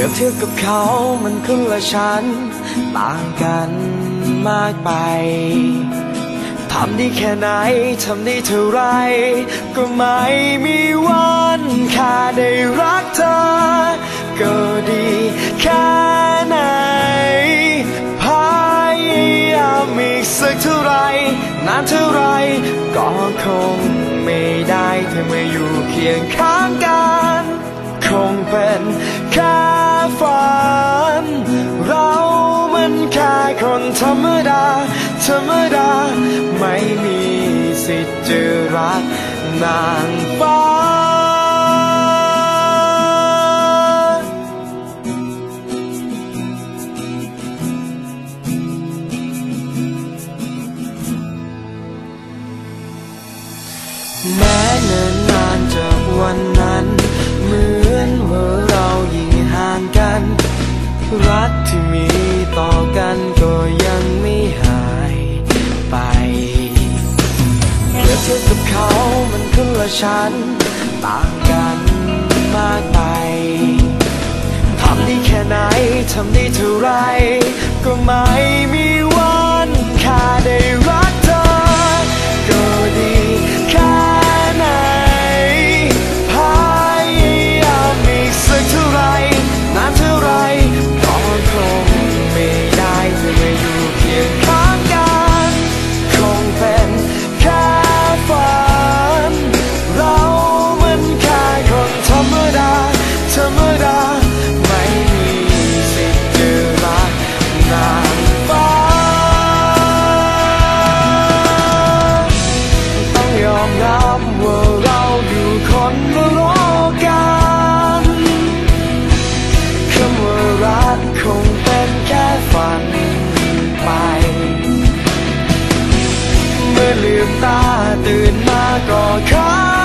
รียบเทียบกับเขามันคุณและฉัน ต่างกันมากไป ทำได้แค่ไหน ทำได้เท่าไร ก็ไม่มีวันค่าได้รักเธอ ก็ดีแค่ไหนพยายามอีกสักเท่าไร นานเท่าไร ก็คงไม่ได้เธอมาอยู่เคียงข้างกัน คงเป็นแค่ ธรรมดา ไม่มีสิทธิ์จะรักนางฟ้า ฉัน ต่างกันมากไปทำได้แค่ไหน ทำได้เท่าไร ก็ไม่มี ลืมตาตื่นมาก็ค้า